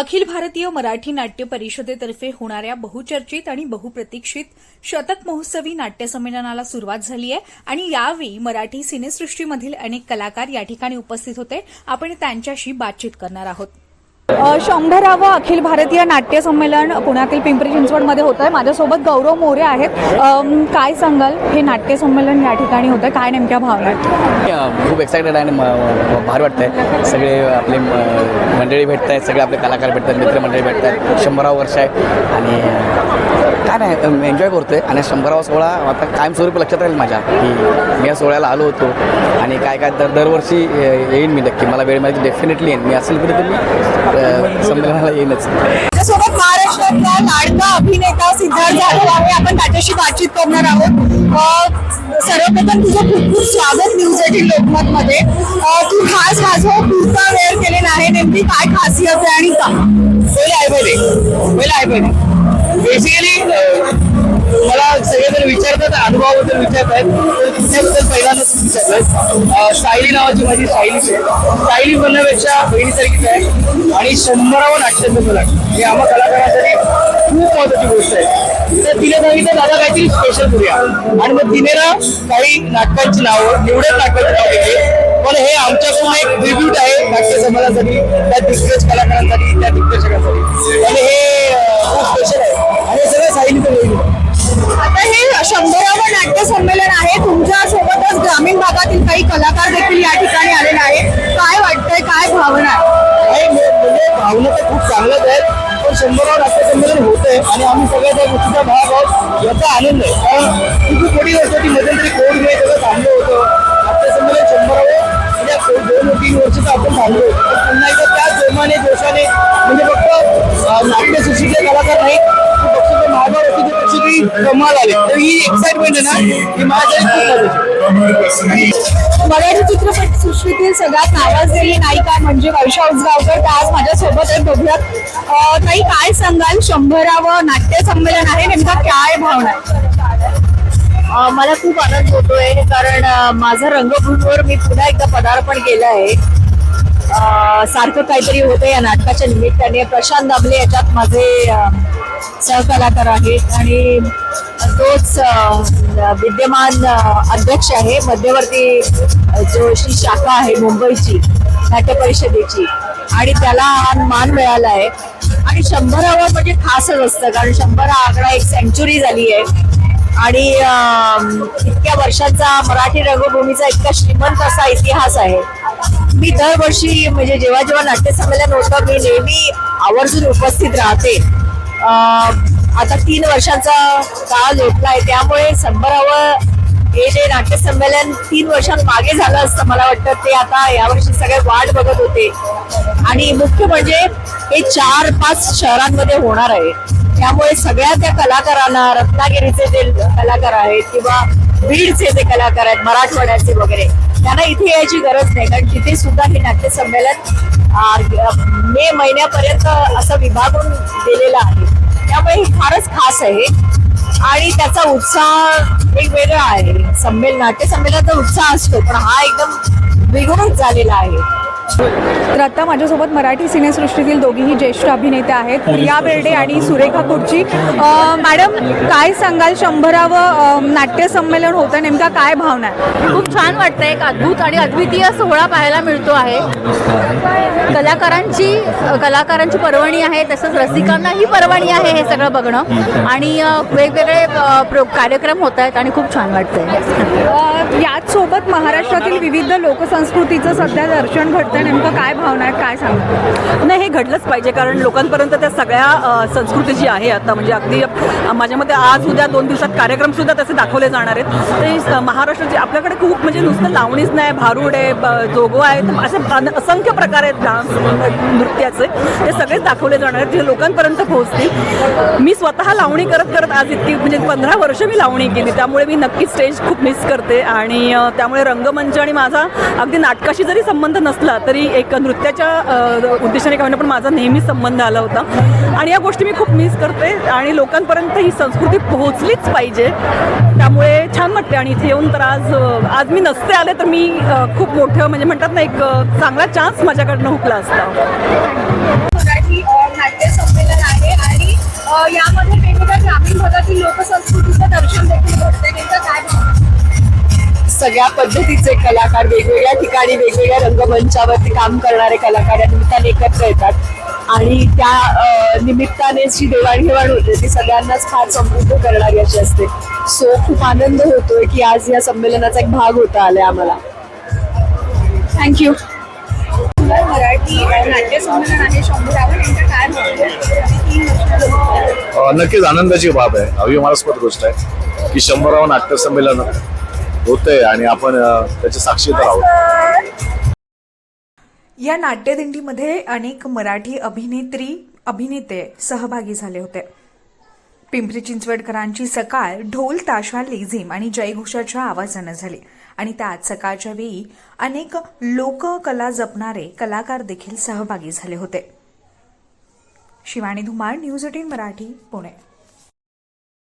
अखिल भारतीय मराठी नाट्य परिषदेतर्फे होणाऱ्या बहुचर्चित आणि बहुप्रतीक्षित शतक महोत्सवी नाट्य संमेलनाला सुरुवात झाली आहे. आणि यावेळी मराठी सिनेसृष्टीमधील अनेक कलाकार या ठिकाणी उपस्थित होते. आपण त्यांच्याशी बातचीत करणार आहोत. शंभरावं अखिल भारतीय नाट्य संमेलन पुण्यातील पिंपरी चिंचवडमध्ये होतं आहे माझ्यासोबत गौरव मोरे आहेत. काय सांगाल? हे नाट्य संमेलन या ठिकाणी होतं काय नेमक्या भावना आहेत? खूप एक्सायटेड आहे आणि म- म- आहे वाटतंय. सगळे आपले मंडळी भेटत आहेत सगळे आपले कलाकार भेटतात. मित्रमंडळी भेटत आहेत शंभरावं वर्ष आहे. आणि काय नाही एन्जॉय करतोय. आणि शंभरावा सोहळा आता कायमस्वरूपी लक्षात राहील माझ्या. की मी या सोहळ्याला आलो होतो. आणि काय काय दर दरवर्षी येईन मी नक्की. मला वेळ मिळाली डेफिनेटली येईन. मी असेल कुठेतरी तुम्ही संमेलनाला येईनच माझ्यासोबत महाराष्ट्रातला लाडका अभिनेता सिद्धार्थ जाधव आहे. आपण त्याच्याशी बातचीत करणार आहोत. सर्वप्रथम तुझं खूप खूप स्वागत न्यूज एटीन लोकमत मध्ये तू खास हा जो कुर्ता वेअर केलेला आहे. नेमकी काय खासियत आहे आणि का? वेल आयबरी वेल आयबरी बेसिकली मला सगळेजण विचारतात अनुभवाबद्दल विचारतात तर सायली नावाची माझी सायली. आहे सायली बनण्यापेक्षा बहिणीसारखीच आहे. आणि शंभरावं नाट्यसंमेलन हे आम्हा कलाकारांसाठी खूप महत्वाची गोष्ट आहे. तर तिने सांगितलं दादा काहीतरी स्पेशल करूया. आणि मग तिने ना काही नाटकांची नावं निवडक नाटकांची नाव घेतली. पण हे आमच्याकडून एक ट्रिब्यूट आहे नाट्य समाजासाठी त्या दिग्गज कलाकारांसाठी त्या दिग्दर्शकांसाठी. याचा आनंद आहे. कारण ही खूप मोठी गोष्ट होती मध्यंतरी कोविडमुळे सगळं थांबलं होतं. नाट्य संमेलन शंभरावं म्हणजे को- दोन तीन वर्ष तर आपण थांबलो होतो. पुन्हा एकदा त्याच जोमाने जोशाने म्हणजे फक्त नाट्यसृष्टीतले कलाकार नाही तर पक्षाचे महाभार होते ते पक्षी कमाल आले. तर ही एक्साइटमेंट आहे ना ही खूप महत्वाची आहे. मराठी चित्रपट सृष्टीतील सगळ्यात नावाजलेली नायिका म्हणजे वर्षा उसगावकर. त्या आज माझ्यासोबत आहे बघूयात. काही काय सांगाल? शंभरावं नाट्य संमेलन आहे. नेमका काय भावना आहे? मला खूप आनंद होतोय कारण माझं रंगभूमीवर मी पुन्हा एकदा पदार्पण केलं आहे. सारखं काहीतरी होतं या नाटकाच्या निमित्ताने. प्रशांत दाबले याच्यात माझे सहकलाकार आहेत आणि तोच विद्यमान अध्यक्ष आहे. मध्यवर्ती जो अशी शाखा आहे मुंबईची नाट्य परिषदेची. आणि त्याला हा मान मिळाला आहे. आणि शंभरावर म्हणजे खासच असतं कारण शंभर हा आकडा एक सेंचुरी झाली आहे. आणि इतक्या वर्षांचा मराठी रंगभूमीचा इतका श्रीमंत असा इतिहास आहे. मी दरवर्षी म्हणजे जेव्हा जेव्हा नाट्य संमेलन होतं मी नेहमी आवर्जून उपस्थित राहते. आता तीन वर्षांचा काळ लोटलाय त्यामुळे शंभरावं हे जे नाट्यसंमेलन तीन वर्षांमागे झालं असतं मला वाटतं ते आता यावर्षी सगळे वाट बघत होते. आणि मुख्य म्हणजे हे चार पाच शहरांमध्ये होणार आहे. त्यामुळे सगळ्या त्या कलाकारांना रत्नागिरीचे जे कलाकार आहेत किंवा बीडचे जे कलाकार आहेत मराठवाड्याचे वगैरे त्यांना इथे यायची गरज नाही कारण तिथे सुद्धा हे नाट्यसंमेलन मे महिन्यापर्यंत असं विभागून दिलेलं आहे. त्यामुळे हे फारच खास आहे. आणि त्याचा उत्साह वेगवेगळा आहे. संमेलन नाट्य संमेलनाचा उत्साह असतो पण हा एकदम द्विगुणच झालेला आहे. तर आता माझ्यासोबत मराठी सिनेसृष्टीतील दोघीही ज्येष्ठ अभिनेते आहेत प्रिया बेर्डे आणि सुरेखा कुर्ची मॅडम काय सांगाल शंभरावं अ, नाट्य संमेलन होतं नेमका काय भावना आहे? खूप छान वाटतं एक अद्भुत आणि अद्वितीय सोहळा पाहायला मिळतो आहे. कलाकारांची कलाकारांची पर्वणी आहे तसंच रसिकांनाही पर्वणी आहे हे सगळं बघणं. आणि वेगवेगळे प्रो कार्यक्रम होत आहेत आणि खूप छान वाटतंय. अ, याच सोबत महाराष्ट्रातील विविध लोकसंस्कृतीचं सध्या दर्शन घडतंय नेमकं काय भावना आहेत काय सांगतो? नाही हे घडलंच पाहिजे कारण लोकांपर्यंत त्या सगळ्या संस्कृती जी आहे आता म्हणजे अगदी माझ्या मते आज उद्या दोन दिवसात कार्यक्रम सुद्धा तसे दाखवले जाणार आहेत. ते महाराष्ट्राचे आपल्याकडे खूप म्हणजे नुसतं लावणीच नाही भारूड आहे ब- जोगो आहे तर असे अन- असंख्य प्रकार आहेत डान्स नृत्याचे. ते सगळेच दाखवले जाणार आहेत जे लोकांपर्यंत पोहोचतील. मी स्वतः लावणी करत करत आज इतकी म्हणजे पंधरा वर्ष मी लावणी केली. त्यामुळे मी नक्की स्टेज खूप मिस करते. आणि त्यामुळे रंगमंच आणि माझा अगदी नाटकाशी जरी संबंध नसला तर तरी एक नृत्याच्या उद्देशाने का पण माझा नेहमी संबंध आला होता. आणि या गोष्टी मी खूप मिस करते आणि लोकांपर्यंत ही संस्कृती पोहोचलीच पाहिजे. त्यामुळे छान वाटते आणि इथे येऊन तर आज आज मी नसते आले तर मी खूप मोठं म्हणजे म्हणतात ना एक चांगला चान्स माझ्याकडनं हुकला असता. यामध्ये वेगवेगळ्या ग्रामीण भागातील लोकसंस्कृतीचं दर्शन देखील घडते नेमकं काय पद्धतीचे कलाकार वेगवेगळ्या ठिकाणी वेगवेगळ्या रंगमंचावरती काम करणारे कलाकार या निमित्ताने एकत्र येतात. आणि त्या निमित्ताने जी देवाणघेवाण होते ती सगळ्यांनाच फार समृद्ध करणारी अशी असते. सो खूप आनंद होतोय की आज या संमेलनाचा एक भाग होता आलाय आम्हाला. थँक्यू मराठी नाट्य संमेलन आहे शंभरावर नेमकं काय म्हणतो अ, नक्कीच आनंदाची बाब आहे. अभिमानास्पद गोष्ट आहे की शंभरावं नाट्य संमेलन होतंय आणि आपण त्याचे साक्षीदार आहोत. या नाट्यदिंडीमध्ये अनेक मराठी अभिनेत्री अभिनेते सहभागी झाले होते. पिंपरी चिंचवडकरांची सकाळ ढोल ताशा लेझिम आणि जयघोषाच्या आवाजानं झाली. आणि त्यात सकाळच्या वेळी अनेक लोककला जपणारे कलाकार देखील सहभागी झाले होते. Shivani Dhumal news eighteen Marathi Pune.